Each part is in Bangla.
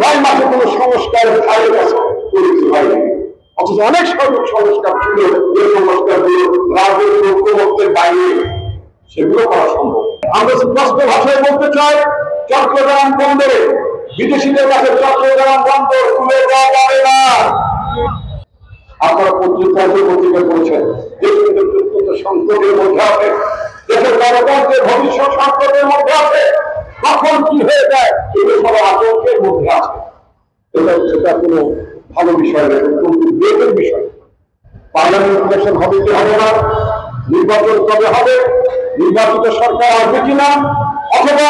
নয় মাসে কোনো সংস্কার ধারে কাছে পরিচিত হয়নি। অথচ অনেক সংস্কার ছিল যে সংস্কারগুলো রাজনৈতিক ঐক্যমত্যের বাইরে, সেগুলো করা সম্ভব। আমরা স্পষ্ট ভাষায় বলতে চাই চট্টগ্রাম বন্দরে, বিদেশিদের কাছে চট্টগ্রাম বন্দর খুলে দেওয়া যাবে না। আপনারা পত্রিকায় যে পত্রিকা করেছেন অত্যন্ত সংকটের মধ্যে আছে, দেশের গণতন্ত্রের ভবিষ্যৎ সংকটের মধ্যে আছে। কখন কি হয়ে যায়? এগুলো সব আতঙ্কের মধ্যে আছে। এটা সেটা কোনো ভালো বিষয় নয় এটা কোনো উদ্বেগের বিষয়। পার্লামেন্ট ইলেকশন হবে কি হবে না? নির্বাচন কবে হবে? নির্বাচিত সরকার আসবে কিনা? অথবা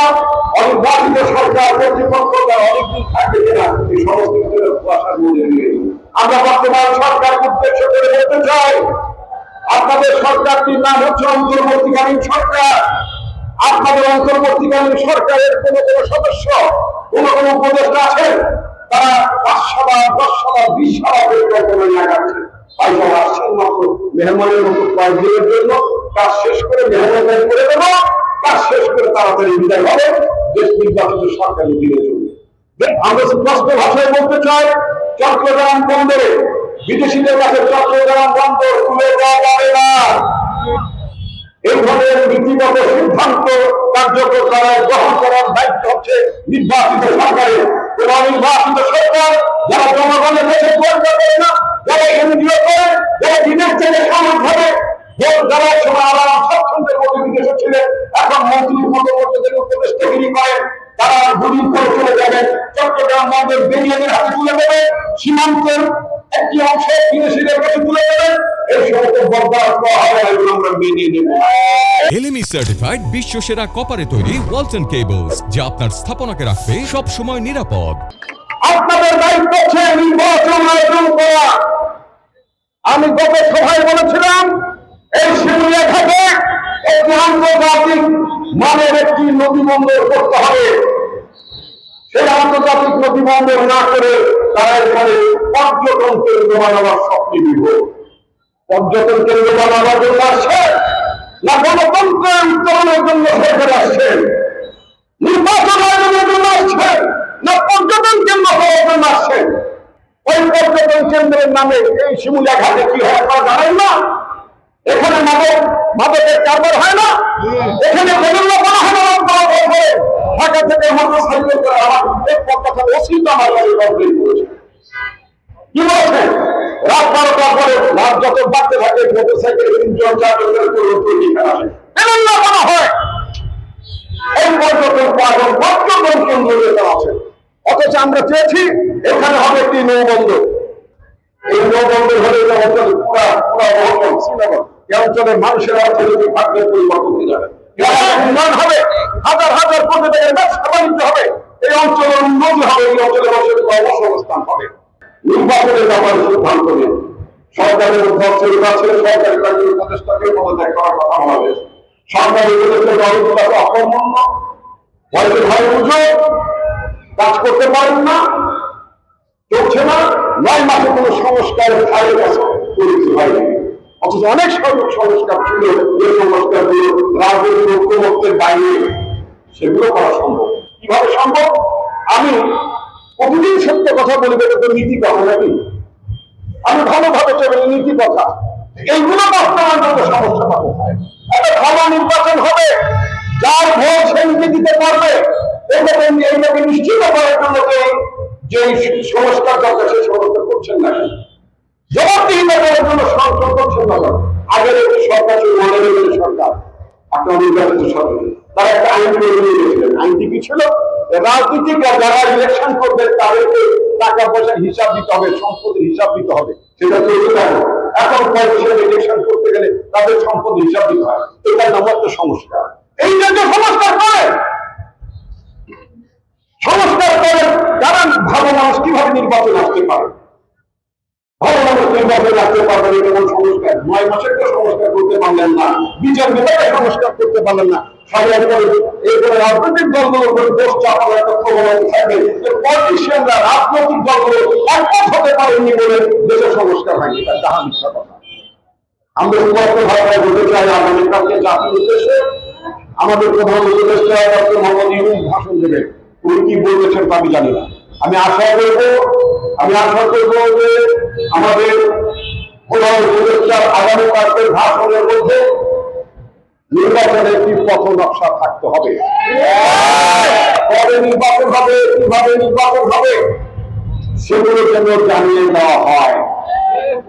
অনির্বাচিত সরকার কর্তৃপক্ষ তার অনেকদিন থাকবে কিনা? এই সমস্ত কিছুর কুয়াশার মধ্যে দিয়ে আমরা বর্তমান সরকার উদ্দেশ্য করে বলতে চাই, আপনাদের সরকারটির নাম হচ্ছে অন্তর্বর্তীকালীন সরকার। আপনাদের অন্তর্বর্তীকালীন সরকারের কোন কোন সদস্য, কোন কোন উপদেষ্টা আছেন? তারা পাঁচ সভা দশ বিশ সভা পরিকল্পনা আগাচ্ছে তাই আসছেন মাত্র মেহমানের মতো কয়েকদিনের জন্য কাজ শেষ করে মেহমান করে দেবো। কাজ শেষ করে তাড়াতাড়ি বিদায় হবে। দেশ নির্বাচিত সরকার দিনে চলবে। আমরা স্পষ্ট ভাষায় বলতে চাই চট্টগ্রাম বন্দরে বিদেশিদের কাছে চট্টগ্রাম বন্দর খুলে দেওয়া যাবে না এই ধরনের নীতিগত সিদ্ধান্ত কার্যকর করার গ্রহণ করার দায়িত্ব হচ্ছে নির্বাচিত সরকারের। এবং নির্বাচিত সরকার যারা জনগণের কাছে করে না, যারা এনজিও করে, যারা বিদেশ থেকে সামনে ধরে যারা সময় আবার স্বচ্ছন্দের মধ্যে বিদেশে ছিলেন এখন মন্ত্রীর মতো করেন। তারা দুদিন পরে চলে যাবেন চট্টগ্রাম বন্দর বেরিয়াদের হাতে তুলে দেবে। সীমান্তের একটি অংশ বিদেশিদের কাছে তুলে দেবেন এলএমই আমি গত সভায় বলেছিলাম, এই আন্তর্জাতিক মানের একটি নদী বন্দর করতে হবে। সেই আন্তর্জাতিক নদী বন্দর না করে তারা এখানে পর্যটন কেন্দ্র দিব পর্যটন কেন্দ্র বানাবার জন্য আসছে, না গণতন্ত্রের উত্তরণের জন্য সরকার আসছেন নির্বাচন আয়োজনের জন্য আসছেন না পর্যটন কেন্দ্র হওয়ার জন্য আসছেন ওই পর্যটন কেন্দ্রের নামে এই শিমুলিয়া ঘাটে কি হয় আপনারা জানেন না? এখানে মাদক, মাদকের কারবার হয় না? এখানে বাহন করা হয়েছে ঢাকা থেকে মোটর সাইকেল করে আমার এই কথা ওসিটা আমার কাছে কমপ্লেন করেছে। কি বলছেন রাত বারোটার পরে যত বাড়তে থাকে মোটর সাইকেল করে হয়। এই পর্যটন পাগল পর্যটন কেন্দ্র আছে অথচ আমরা চেয়েছি এখানে হবে একটি নৌবন্দর। এই নৌবন্দর হলে অঞ্চলের মানুষের অর্থনৈতিক ভাগ্যের পরিবর্তন হবে, হাজার হাজার ব্যবসা বাণিজ্য হবে। এই অঞ্চলের উন্নতি হবে, এই অঞ্চলের মানুষের কর্মসংস্থান হবে। নির্বাচনের ব্যাপারে সিদ্ধান্ত নিন সরকারের অধ্যক্ষ নির্বাচনে সরকারি কাজের উপদেষ্টাকে পদত্যাগ করার কথা বলা হয়েছে সরকারি উপদেষ্টা দলগুলোকে অকর্মণ্য ভয়কে ভয় বুঝো, কাজ করতে পারেন না, চলছে না, নয় মাসে কোনো সংস্কার ধারে কাছে পরিচিত হয়নি অথচ অনেক সব- সংস্কার ছিল, যে সংস্কারগুলো রাজনৈতিক ঐক্যমত্যের বাইরে, সেগুলো করা সম্ভব। কীভাবে সম্ভব? আমি প্রতিদিন সত্য কথা বলব এটা তো নীতি কথা নাকি আমি ভালোভাবে চলে নীতি কথা। এইগুলো বাস্তবায়ন করতে সমস্যাটা কোথায় একটা ভালো নির্বাচন হবে, যার ভোট সে দিতে পারবে। এইটাকে নিশ্চিত করার জন্য যে সংস্কার দরকার সেই সংস্কার করছেন না জবাবদিহিতা করার জন্য সংস্কার করছেন না আগের একটি সরকার সরকার। আপনার নির্বাচিত সরকার। তারা একটা আইন করে আইনটি কি ছিল। রাজনীতিকরা যারা ইলেকশন করবে তাদেরকে টাকা পয়সার হিসাব দিতে হবে, সম্পদের হিসাব দিতে হবে, সেটা থাকে এখন পয়সা ইলেকশন করতে গেলে তাদের সম্পদ হিসাব দিতে হয়। এটার নাম হচ্ছে সংস্কার। এই জন্য সংস্কার করে। সংস্কার করে। কারণ ভালো মানুষ কীভাবে নির্বাচন আসতে পারে? ভালো আসতে পারবেন এটা নয় করতে পারলেন না। বিচার করতে পারলেন দেশের সংস্কার চাই জাতির উদ্দেশ্যে আমাদের প্রধান ভাষণ দেবেন। উনি কি বলতেছেন তা আমি জানি না। আমি আশা করব আমি আশা করব যে আমাদের আগামী কালকের ভাষণের মধ্যে নির্বাচনের একটি পথ নকশা থাকতে হবে। কবে নির্বাচন হবে, কীভাবে নির্বাচন হবে, সেগুলো যেন জানিয়ে দেওয়া হয়।